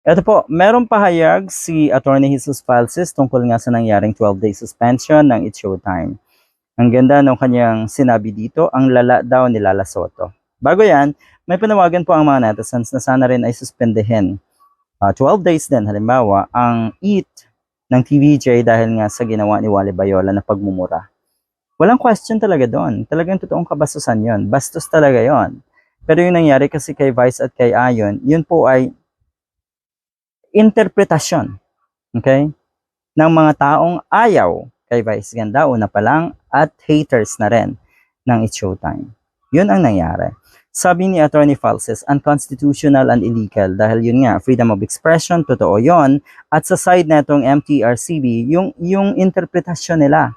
Ito po, merong pahayag si Attorney Jesus Falsis tungkol nga sa nangyaring 12-day suspension ng It's Showtime. Ang ganda ng kanyang sinabi dito, ang lala daw ni Lala Soto. Bago yan, may panawagan po ang mga netizens na sana rin ay suspendehin. Ah, 12 days din, halimbawa, ang EAT ng TVJ dahil nga sa ginawa ni Wally Bayola na pagmumura. Walang question talaga doon. Talagang totoong kabastusan yon. Bastos talaga yon. Pero yung nangyari kasi kay Vice at kay Ayon, yun po ay interpretasyon, okay, ng mga taong ayaw kay Vice Ganda, una pa lang, at haters na rin ng It's Showtime. Yun ang nangyari. Sabi ni Attorney Falses, unconstitutional and illegal dahil yun nga, freedom of expression, totoo yon At sa side na itong MTRCB, yung, yung interpretasyon nila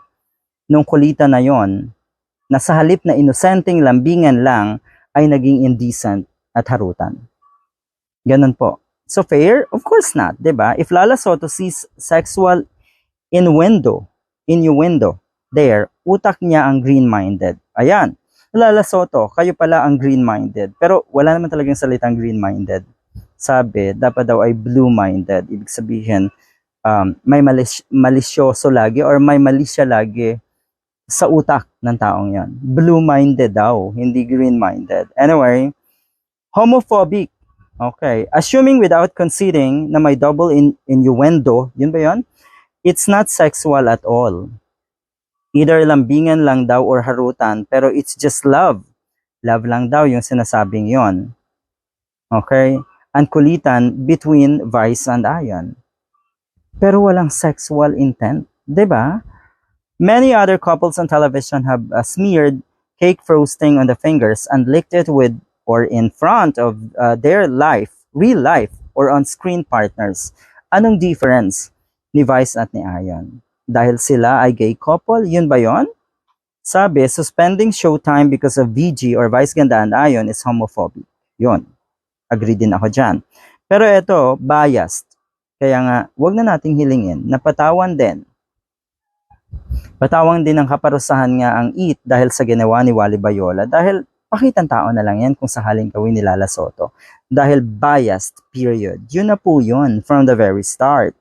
nung kulita na yon na sa halip na inosenteng lambingan lang ay naging indecent at harutan. Ganun po. So fair? Of course not, 'di ba? If Lala Soto sees sexual innuendo, innuendo there, utak niya ang green-minded. Ayan. Lala Soto, kayo pala ang green-minded. Pero wala naman talagang salitang green-minded. Sabi, dapat daw ay blue-minded. Ibig sabihin, um, may malis- malisyoso lagi or may mali siya lagi sa utak ng taong yan. Blue-minded daw, hindi green-minded. Anyway, homophobic. Okay. Assuming without conceding na may double in innuendo, yun ba yun? It's not sexual at all. Either lambingan lang daw or harutan, pero it's just love. Love lang daw yung sinasabing yon. Okay? Ang kulitan between Vice and Ayon. Pero walang sexual intent. 'di ba? Many other couples on television have uh, smeared cake frosting on the fingers and licked it with or in front of uh, their life, real life, or on-screen partners. Anong difference ni Vice at ni Ayon? Dahil sila ay gay couple, yun ba yon? Sabi, suspending showtime because of VG or Vice Ganda and Ayon is homophobic. Yun. Agree din ako dyan. Pero ito, biased. Kaya nga, wag na nating hilingin. Napatawan din. Patawang din ang kaparusahan nga ang EAT dahil sa ginawa ni Wally Bayola dahil pakitang tao na lang yan kung sakaling gawin ni Lala Soto. Dahil biased, period. Yun na po yun from the very start.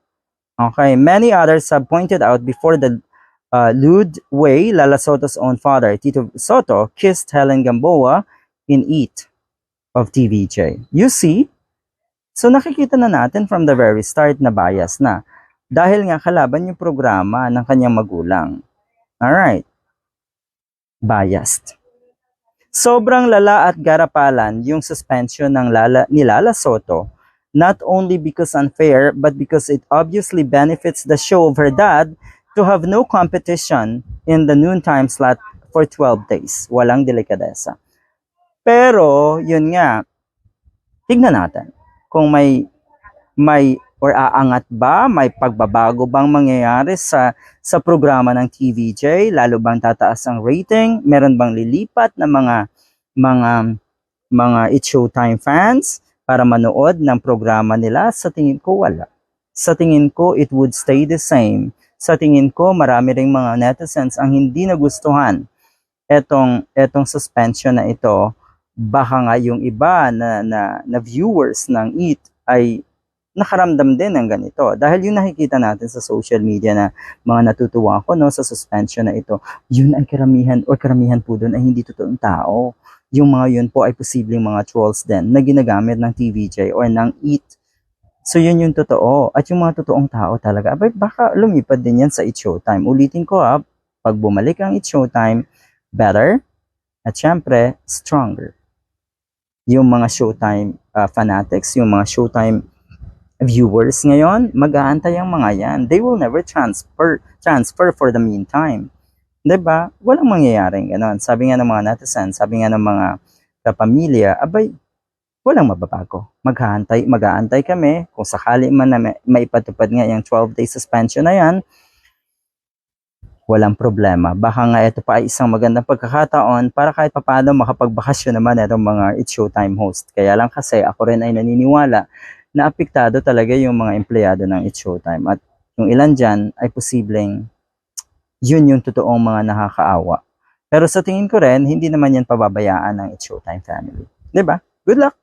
Okay, many others have pointed out before the uh, lewd way Lala Soto's own father, Tito Soto, kissed Helen Gamboa in EAT of TVJ. You see? So nakikita na natin from the very start na bias na. Dahil nga kalaban yung programa ng kanyang magulang. Alright. Biased. Sobrang lala at garapalan yung suspension ng Lala, ni Lala Soto, not only because unfair, but because it obviously benefits the show of her dad to have no competition in the noontime slot for 12 days. Walang delikadesa. Pero, yun nga, tignan natin kung may may or aangat ba, may pagbabago bang mangyayari sa sa programa ng TVJ, lalo bang tataas ang rating, meron bang lilipat na mga mga mga It's Showtime fans para manood ng programa nila? Sa tingin ko wala. Sa tingin ko it would stay the same. Sa tingin ko marami ring mga netizens ang hindi nagustuhan etong etong suspension na ito. Baka nga yung iba na na, na viewers ng IT ay nakaramdam din ng ganito. Dahil yung nakikita natin sa social media na mga natutuwa ko no, sa suspension na ito, yun ay karamihan or karamihan po doon ay hindi totoong tao. Yung mga yun po ay posibleng mga trolls din na ginagamit ng TVJ or ng EAT. So yun yung totoo. At yung mga totoong tao talaga, abay, baka lumipad din yan sa It's Showtime. Ulitin ko ha, pag bumalik ang It's Showtime, better at syempre, stronger. Yung mga Showtime uh, fanatics, yung mga Showtime viewers ngayon, mag-aantay ang mga yan. They will never transfer transfer for the meantime. ba? Walang mangyayaring ganoon. Sabi nga ng mga netizens, sabi nga ng mga kapamilya, abay, walang mababago. Mag-aantay, mag-aantay kami kung sakali man na maipatupad nga yung 12 day suspension na yan, walang problema. Baka nga ito pa ay isang magandang pagkakataon para kahit papano makapagbakasyon naman itong mga It's Showtime host. Kaya lang kasi ako rin ay naniniwala na apektado talaga yung mga empleyado ng It's Showtime. At yung ilan dyan ay posibleng yun yung totoong mga nakakaawa. Pero sa tingin ko rin, hindi naman yan pababayaan ng It's Showtime family. ba? Good luck!